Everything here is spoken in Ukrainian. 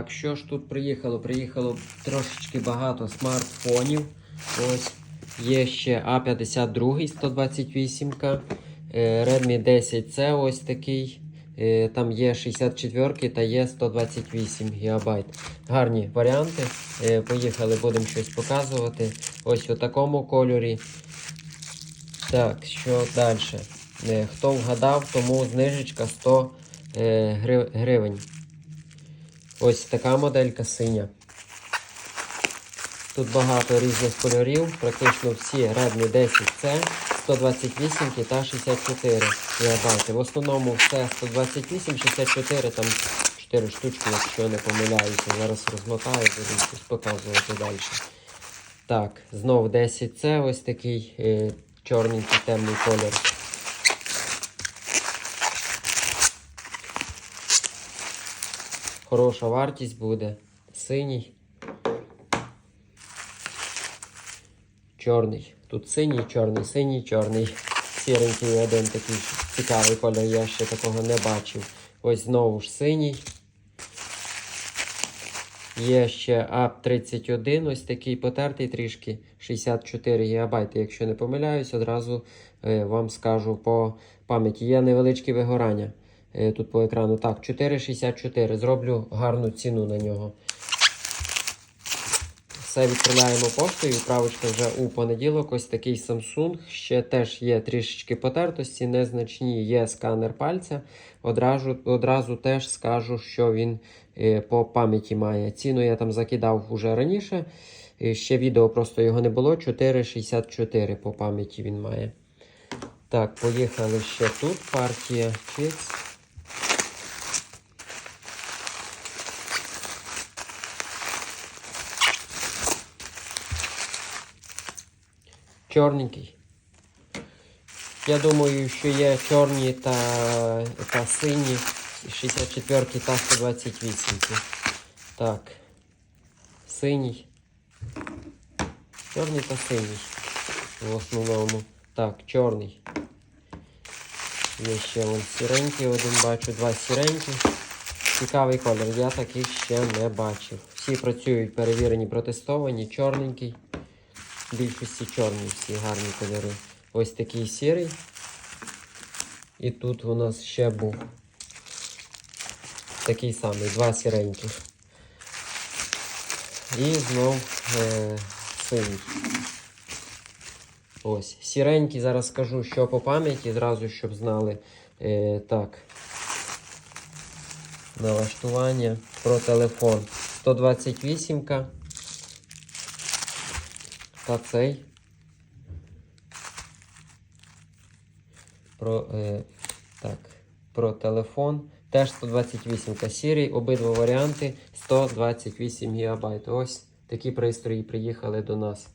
Так, що ж тут приїхало? Приїхало трошечки багато смартфонів. Ось є ще А52 128 е, Redmi 10C ось такий. Е, Там є 64 та є 128 ГБ. Гарні варіанти. Е, Поїхали, будемо щось показувати. Ось у такому кольорі. Так, що далі? Хто вгадав, тому знижечка 100 е, гривень. Ось така моделька синя. Тут багато різних кольорів, практично всі Redmi 10C, 128 та 64 ГБ. В основному все 128, 64, там 4 штучки, якщо не помиляюся. Зараз розмотаю, буду щось показувати далі. Так, знов 10C, ось такий е, чорненький темний колір. Хороша вартість буде. Синій. Чорний. Тут синій, чорний, синій, чорний. Сіренький один такий цікавий кольор, я ще такого не бачив. Ось знову ж синій. Є ще АП31, ось такий потертий трішки 64 ГБ. Якщо не помиляюсь, одразу е, вам скажу по пам'яті. Є невеличкі вигорання тут по екрану. Так, 4,64. Зроблю гарну ціну на нього. Все відправляємо поштою. Відправочка вже у понеділок. Ось такий Samsung. Ще теж є трішечки потертості, незначні. Є сканер пальця. Одразу, одразу теж скажу, що він е, по пам'яті має. Ціну я там закидав уже раніше. Е, Ще відео просто його не було. 4,64 по пам'яті він має. Так, поїхали ще тут. Партія Chits. Чорненький. Я думаю, що є чорні та, та сині 64 та 128. Так. Синій. Чорний та синій. В основному. Так, чорний. Є ще вон сіренький, один бачу, два сіренькі. Цікавий колір, я таких ще не бачив. Всі працюють перевірені, протестовані, чорненький. Більшості чорні всі гарні кольори. Ось такий сірий. І тут у нас ще був такий самий, два сіреньких. І знов е, синій. Ось, сіренький, зараз скажу, що по пам'яті, зразу, щоб знали. Е, так. Налаштування про телефон. 128 та цей. Про, е, так, про телефон. Теж 128 Сірій, обидва варіанти 128 ГБ. Ось такі пристрої приїхали до нас.